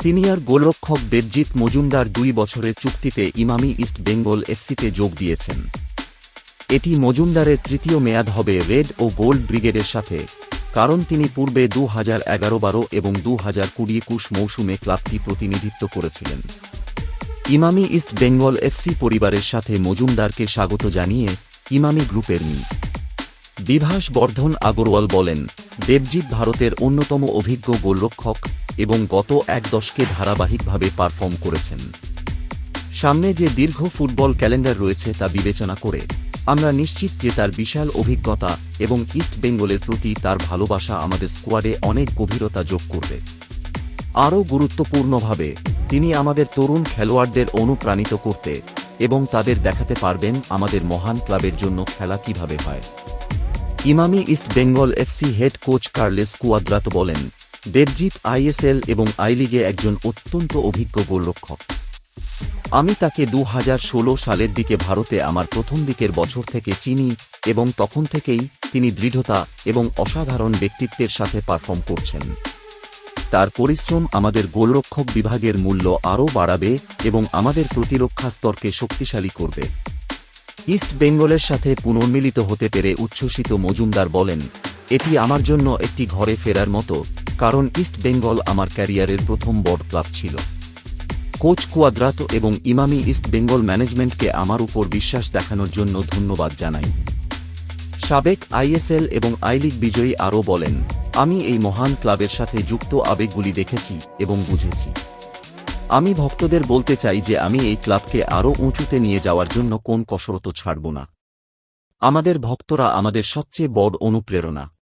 Senior গোলরক্ষক দেবজিৎ মজুমদার দুই বছরের চুক্তিতে ইমামি ইস্ট বেঙ্গল এফসিতে যোগ দিয়েছেন। এটি মজুমদারের তৃতীয় মেয়াদ হবে রেড ও গোল্ড ব্রিগেডের সাথে, কারণ তিনি পূর্বে দু হাজার এগারো বারো এবং দু হাজার কুড়ি একুশ মৌসুমে ক্লাবটি প্রতিনিধিত্ব করেছিলেন। ইমামি ইস্ট বেঙ্গল এফসি পরিবারের সাথে মজুমদারকে স্বাগত জানিয়ে ইমামি গ্রুপের মি। বিভাস বর্ধন আগরওয়াল বলেন, দেবজিৎ ভারতের অন্যতম অভিজ্ঞ গোলরক্ষক এবং গত এক দশকে ধারাবাহিকভাবে পারফর্ম করেছেন। সামনে যে দীর্ঘ ফুটবল ক্যালেন্ডার রয়েছে তা বিবেচনা করে আমরা নিশ্চিত যে তার বিশাল অভিজ্ঞতা এবং ইস্ট বেঙ্গলের প্রতি তার ভালোবাসা আমাদের স্কোয়াডে অনেক গভীরতা যোগ করবে। আরও গুরুত্বপূর্ণভাবে তিনি আমাদের তরুণ খেলোয়াড়দের অনুপ্রাণিত করতে এবং তাদের দেখাতে পারবেন আমাদের মহান ক্লাবের জন্য খেলা কীভাবে হয়। Emami East Bengal FC head coach Carles Cuadrat বলেন, দেবজিৎ আইএসএল এবং আই লিগে একজন অত্যন্ত অভিজ্ঞ গোলরক্ষক। আমি তাকে দু হাজার ষোলো সালের দিকে ভারতে আমার প্রথম দিকের বছর থেকে চিনি এবং তখন থেকেই তিনি দৃঢ়তা এবং অসাধারণ ব্যক্তিত্বের সাথে পারফর্ম করছেন। তার পরিশ্রম আমাদের গোলরক্ষক বিভাগের মূল্য আরও বাড়াবে এবং আমাদের প্রতিরক্ষা স্তরকে শক্তিশালী করবে। ইস্ট বেঙ্গলের সাথে পুনর্মিলিত হতে পেরে উচ্ছ্বসিত মজুমদার বলেন, এটি আমার জন্য একটি ঘরে ফেরার মতো, কারণ ইস্ট বেঙ্গল আমার ক্যারিয়ারের প্রথম বড় ক্লাব ছিল। কোচ কুয়াদ্রাত এবং ইমামি ইস্ট বেঙ্গল ম্যানেজমেন্টকে আমার উপর বিশ্বাস দেখানোর জন্য ধন্যবাদ জানাই। সাবেক আইএসএল এবং আই লিগ বিজয়ী আরও বলেন আমি এই মহান ক্লাবের সাথে যুক্ত আবেগগুলি দেখেছি এবং বুঝেছি। আমি ভক্তদের বলতে চাই যে আমি এই ক্লাবকে আরও উঁচুতে নিয়ে যাওয়ার জন্য কোন কসরত ছাড়ব না। আমাদের ভক্তরা আমাদের সবচেয়ে বড় অনুপ্রেরণা।